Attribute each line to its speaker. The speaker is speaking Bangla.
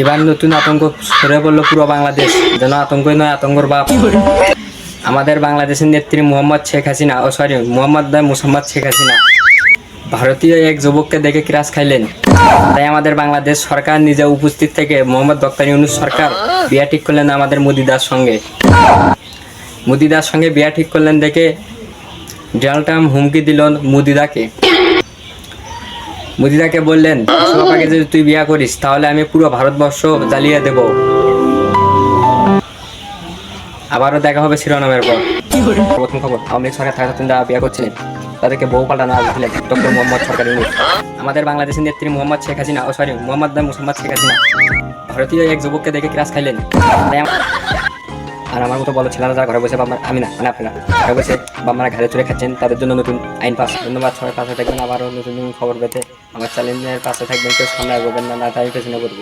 Speaker 1: এবার নতুন আতঙ্ক সরে পড়ল পুরো বাংলাদেশ। যেন আতঙ্কই নয়, আতঙ্কর বাপ। আমাদের বাংলাদেশের নেত্রী মোহাম্মদ শেখ হাসিনা, ও সরি মোহাম্মদ নয়, মুসাম্মদ শেখ হাসিনা। ভারতীয় এক যুবককে দেখে ক্রাশ খাইলেন। তাই আমাদের বাংলাদেশ সরকার নিজে উপস্থিত থেকে মোহাম্মদ ডক্টর ইউনুস সরকার বিয়া ঠিক করলেন আমাদের মোদিদার সঙ্গে। মুদিদার সঙ্গে বিয়া ঠিক করলেন দেখে ডোনাল্ড ট্রাম্প হুমকি দিল মুদিদাকে। মুদিদাকে বললেন সোপাকে যদি তুই বিয়া করিস, তাহলে আমি পুরো ভারতবর্ষ জ্বালিয়ে দেব। আবারও দেখা হবে শিরোনামের পর। প্রথম খবর, আওয়ামী লীগ সরকার থাকা যারা বিয়া করছিলেন, তাদেরকে বহু পাল্টানো দিলেন ডক্টর মোহাম্মদ সরকার আমাদের বাংলাদেশের নেত্রী মোহাম্মদ শেখ হাসিনা, ও সরি, মোহাম্মদ মুসাম্মদ শেখ হাসিনা। ভারতীয় এক যুবককে দেখে ক্রাশ খাইলেন। মতো বলো, ছেলেরা যারা ঘরে বসে বাবা আমি না মানে আপনারা ঘরে বসে বাবা ঘরে চলে খাচ্ছেন, তাদের জন্য নতুন আইন পাস। ধন্যবাদ, সবাই পাশে থাকবেন, আবারও নতুন নতুন খবর পেতে। আমার চ্যালেঞ্জের পাশে থাকবেন, কেউ সামনে এগোবেন না না, তাই পেছনে করব